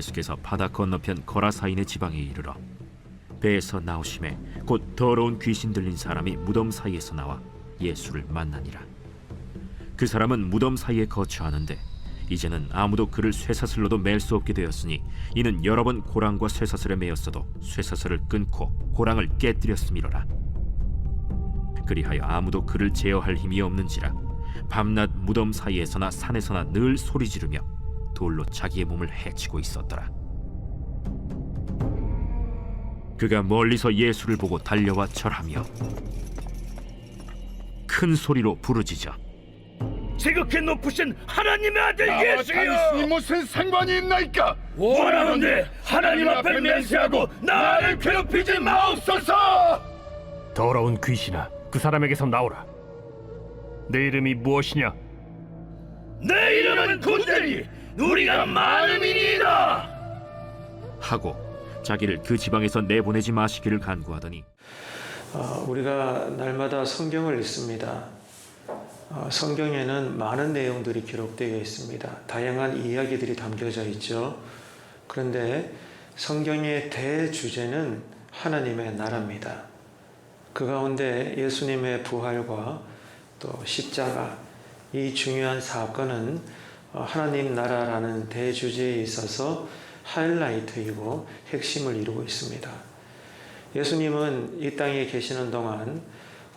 예수께서 바다 건너편 거라사인의 지방에 이르러 배에서 나오심에 곧 더러운 귀신 들린 사람이 무덤 사이에서 나와 예수를 만나니라. 그 사람은 무덤 사이에 거처하는데 이제는 아무도 그를 쇠사슬로도 맬 수 없게 되었으니 이는 여러 번 고랑과 쇠사슬에 매였어도 쇠사슬을 끊고 고랑을 깨뜨렸음이로라. 그리하여 아무도 그를 제어할 힘이 없는지라 밤낮 무덤 사이에서나 산에서나 늘 소리 지르며 돌로 자기의 몸을 해치고 있었더라 그가 멀리서 예수를 보고 달려와 절하며 큰 소리로 부르짖어 지극히 높으신 하나님의 아들 예수여 당신이 무슨 상관이 있나이까? 원하는데 하나님 앞에 맹세하고 나를 괴롭히지 마옵소서 더러운 귀신아, 그 사람에게서 나오라. 내 이름이 무엇이냐? 내 이름은 군대리 우리가 많음이니이다 하고 자기를 그 지방에서 내보내지 마시기를 간구하더니 어, 우리가 날마다 성경을 읽습니다. 어, 성경에는 많은 내용들이 기록되어 있습니다. 다양한 이야기들이 담겨져 있죠. 그런데 성경의 대주제는 하나님의 나라입니다. 그 가운데 예수님의 부활과 또 십자가 이 중요한 사건은 어, 하나님 나라라는 대주제에 있어서 하이라이트이고 핵심을 이루고 있습니다. 예수님은 이 땅에 계시는 동안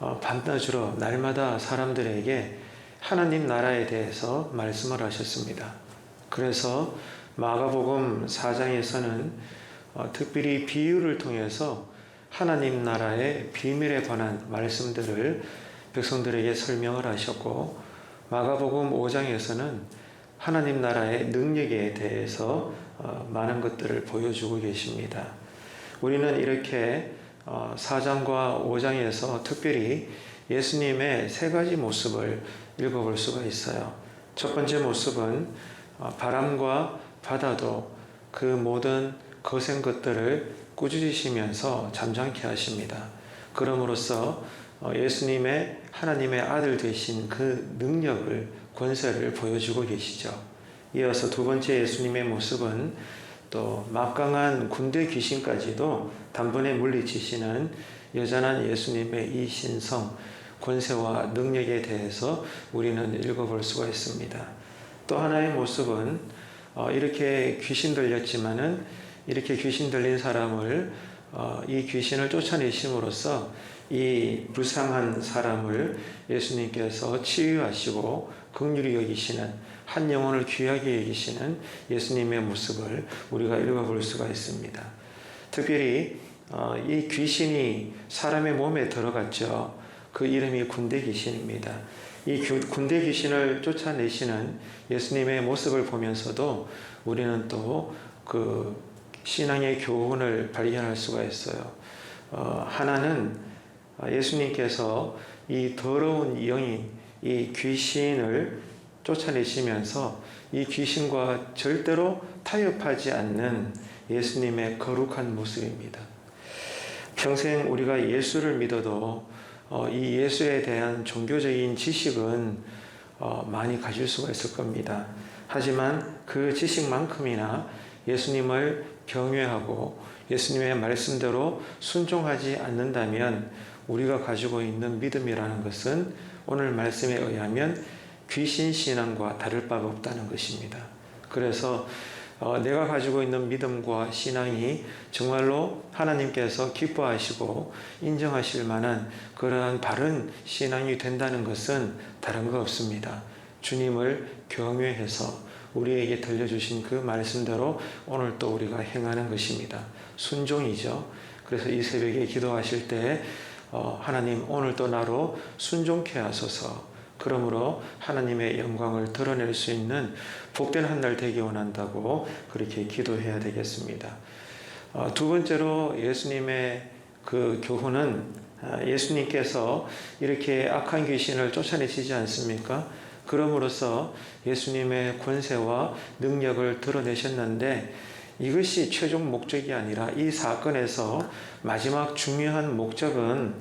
어, 밤낮으로 날마다 사람들에게 하나님 나라에 대해서 말씀을 하셨습니다. 그래서 마가복음 4장에서는 어, 특별히 비유를 통해서 하나님 나라의 비밀에 관한 말씀들을 백성들에게 설명을 하셨고 마가복음 5장에서는 하나님 나라의 능력에 대해서 어, 많은 것들을 보여주고 계십니다. 우리는 이렇게 4장과 5장에서 특별히 예수님의 세 가지 모습을 읽어볼 수가 있어요. 첫 번째 모습은 어, 바람과 바다도 그 모든 거센 것들을 꾸짖으시면서 잠잠케 하십니다. 그럼으로써 어, 예수님의 하나님의 아들 되신 그 능력을 권세를 보여주고 계시죠. 이어서 두 번째 예수님의 모습은 또 막강한 군대 귀신까지도 단번에 물리치시는 여전한 예수님의 이 신성, 권세와 능력에 대해서 우리는 읽어볼 수가 있습니다. 또 하나의 모습은 어, 이렇게 귀신 들렸지만은 이렇게 귀신 들린 사람을 어, 이 귀신을 쫓아내심으로써 이 불쌍한 사람을 예수님께서 치유하시고 긍휼히 여기시는 한 영혼을 귀하게 여기시는 예수님의 모습을 우리가 읽어볼 수가 있습니다. 특별히 어, 이 귀신이 사람의 몸에 들어갔죠. 그 이름이 군대 귀신입니다. 이 군대 귀신을 쫓아내시는 예수님의 모습을 보면서도 우리는 또그 신앙의 교훈을 발견할 수가 있어요. 어, 하나는 예수님께서 이 더러운 영인, 이 귀신을 쫓아내시면서 이 귀신과 절대로 타협하지 않는 예수님의 거룩한 모습입니다. 평생 우리가 예수를 믿어도 어, 이 예수에 대한 종교적인 지식은 어, 많이 가질 수가 있을 겁니다. 하지만 그 지식만큼이나 예수님을 경외하고 예수님의 말씀대로 순종하지 않는다면 우리가 가지고 있는 믿음이라는 것은 오늘 말씀에 의하면 귀신 신앙과 다를 바가 없다는 것입니다. 그래서 어, 내가 가지고 있는 믿음과 신앙이 정말로 하나님께서 기뻐하시고 인정하실 만한 그러한 바른 신앙이 된다는 것은 다른 거 없습니다. 주님을 경외해서 우리에게 들려주신 그 말씀대로 오늘 또 우리가 행하는 것입니다. 순종이죠. 그래서 이 새벽에 기도하실 때 어, 하나님 오늘 또 나로 순종케 하소서. 그러므로 하나님의 영광을 드러낼 수 있는 복된 한 날 되기 원한다고 그렇게 기도해야 되겠습니다. 어, 두 번째로 예수님의 그 교훈은 아, 예수님께서 이렇게 악한 귀신을 쫓아내시지 않습니까? 그럼으로써 예수님의 권세와 능력을 드러내셨는데 이것이 최종 목적이 아니라 이 사건에서 마지막 중요한 목적은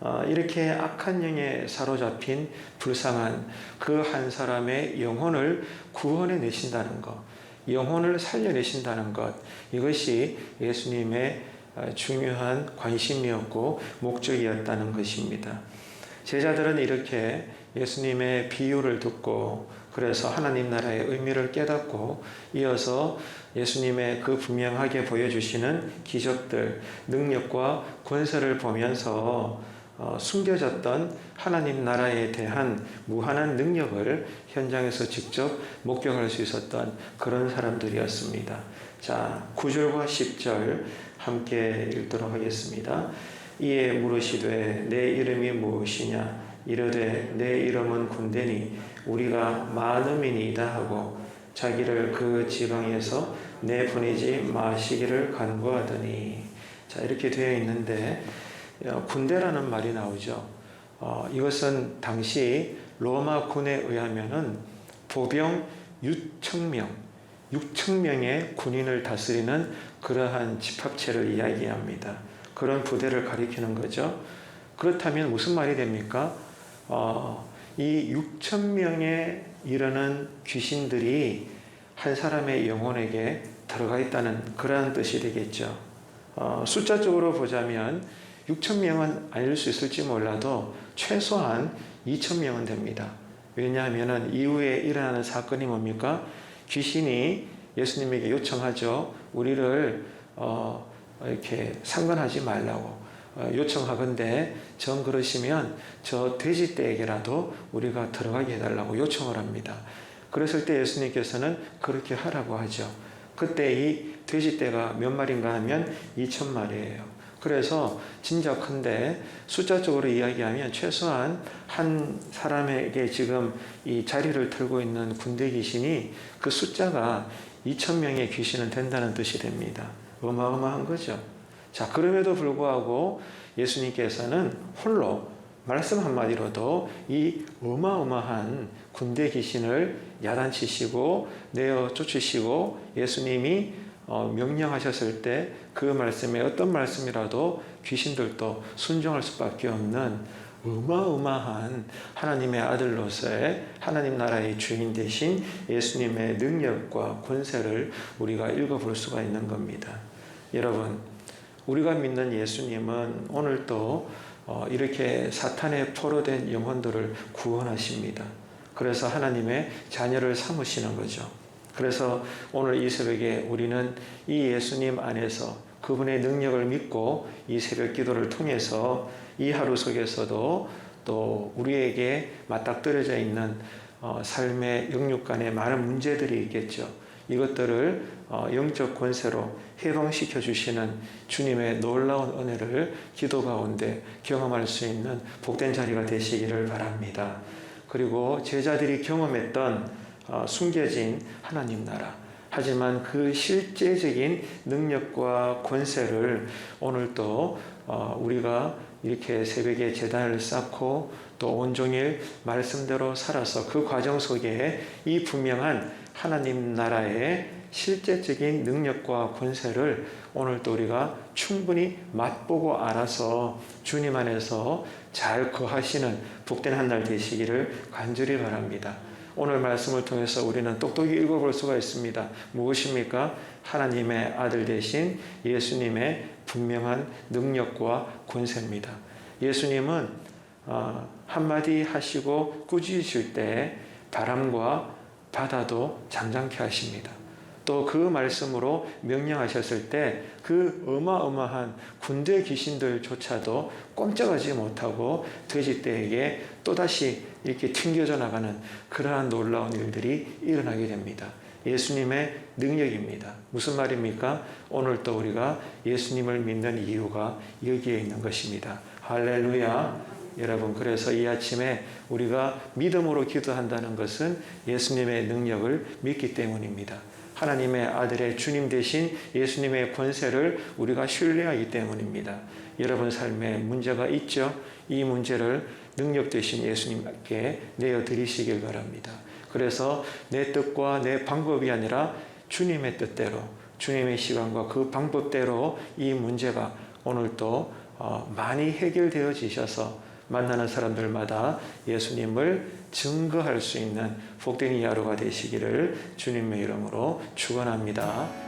어, 이렇게 악한 영에 사로잡힌 불쌍한 그 한 사람의 영혼을 구원해 내신다는 것. 영혼을 살려내신다는 것 이것이 예수님의 어, 중요한 관심이었고 목적이었다는 것입니다. 제자들은 이렇게 예수님의 비유를 듣고 그래서 하나님 나라의 의미를 깨닫고 이어서 예수님의 그 분명하게 보여주시는 기적들, 능력과 권세를 보면서 어, 숨겨졌던 하나님 나라에 대한 무한한 능력을 현장에서 직접 목격할 수 있었던 그런 사람들이었습니다. 자, 9절과 10절 함께 읽도록 하겠습니다. 이에 물으시되 내 이름이 무엇이냐 이르되 내 이름은 군대니 우리가 많음이니이다 하고 자기를 그 지방에서 내보내지 마시기를 간구하더니 자 이렇게 되어 있는데 어, 군대라는 말이 나오죠. 어, 이것은 당시 로마 군에 의하면은 보병 6천 명, 6천 명의 군인을 다스리는 그러한 집합체를 이야기합니다. 그런 부대를 가리키는 거죠. 그렇다면 무슨 말이 됩니까? 어, 이 6천 명에 이르는 귀신들이 한 사람의 영혼에게 들어가 있다는 그러한 뜻이 되겠죠. 어, 숫자적으로 보자면 6천 명은 아닐 수 있을지 몰라도 최소한 2천 명은 됩니다. 왜냐하면 이후에 일어나는 사건이 뭡니까? 귀신이 예수님에게 요청하죠. 우리를 어, 이렇게 상관하지 말라고 어, 요청하건대 정 그러시면 저 돼지떼에게라도 우리가 들어가게 해달라고 요청을 합니다. 그랬을 때 예수님께서는 그렇게 하라고 하죠. 그때 이 돼지떼가 몇 마리인가 하면 2천 마리예요. 그래서 진작한데 숫자적으로 이야기하면 최소한 한 사람에게 지금 이 자리를 틀고 있는 군대 귀신이 그 숫자가 2천 명의 귀신은 된다는 뜻이 됩니다. 어마어마한 거죠. 자, 그럼에도 불구하고 예수님께서는 홀로 말씀 한마디로도 이 어마어마한 군대 귀신을 야단치시고 내어 쫓으시고 예수님이 어, 명령하셨을 때 그 말씀에 어떤 말씀이라도 귀신들도 순종할 수밖에 없는 어마어마한 하나님의 아들로서의 하나님 나라의 주인 되신 예수님의 능력과 권세를 우리가 읽어볼 수가 있는 겁니다. 여러분, 우리가 믿는 예수님은 오늘도 어, 이렇게 사탄의 포로된 영혼들을 구원하십니다. 그래서 하나님의 자녀를 삼으시는 거죠. 그래서 오늘 이 새벽에 우리는 이 예수님 안에서 그분의 능력을 믿고 이 새벽 기도를 통해서 이 하루 속에서도 또 우리에게 맞닥뜨려져 있는 어, 삶의 영육 간의 많은 문제들이 있겠죠. 이것들을 어, 영적 권세로 해방시켜 주시는 주님의 놀라운 은혜를 기도 가운데 경험할 수 있는 복된 자리가 되시기를 바랍니다. 그리고 제자들이 경험했던 어, 숨겨진 하나님 나라. 하지만 그 실제적인 능력과 권세를 오늘 또 어, 우리가 이렇게 새벽에 재단을 쌓고 또 온종일 말씀대로 살아서 그 과정 속에 이 분명한 하나님 나라의 실제적인 능력과 권세를 오늘 또 우리가 충분히 맛보고 알아서 주님 안에서 잘 거하시는 복된 한 날 되시기를 간절히 바랍니다. 오늘 말씀을 통해서 우리는 똑똑히 읽어볼 수가 있습니다. 무엇입니까? 하나님의 아들 대신 예수님의 분명한 능력과 권세입니다. 예수님은 어, 한마디 하시고 꾸짖으실 때 바람과 바다도 잠잠케 하십니다. 또 그 말씀으로 명령하셨을 때 그 어마어마한 군대 귀신들조차도 꼼짝하지 못하고 돼지떼에게 또다시 이렇게 튕겨져 나가는 그러한 놀라운 일들이 일어나게 됩니다. 예수님의 능력입니다. 무슨 말입니까? 오늘 또 우리가 예수님을 믿는 이유가 여기에 있는 것입니다. 할렐루야. 여러분, 그래서 이 아침에 우리가 믿음으로 기도한다는 것은 예수님의 능력을 믿기 때문입니다. 하나님의 아들의 주님 대신 예수님의 권세를 우리가 신뢰하기 때문입니다. 여러분 삶에 문제가 있죠? 이 문제를 능력 되신 예수님께 내어드리시길 바랍니다. 그래서 내 뜻과 내 방법이 아니라 주님의 뜻대로, 주님의 시간과 그 방법대로 이 문제가 오늘도 어, 많이 해결되어지셔서 만나는 사람들마다 예수님을 증거할 수 있는 복된 이 하루가 되시기를 주님의 이름으로 축원합니다.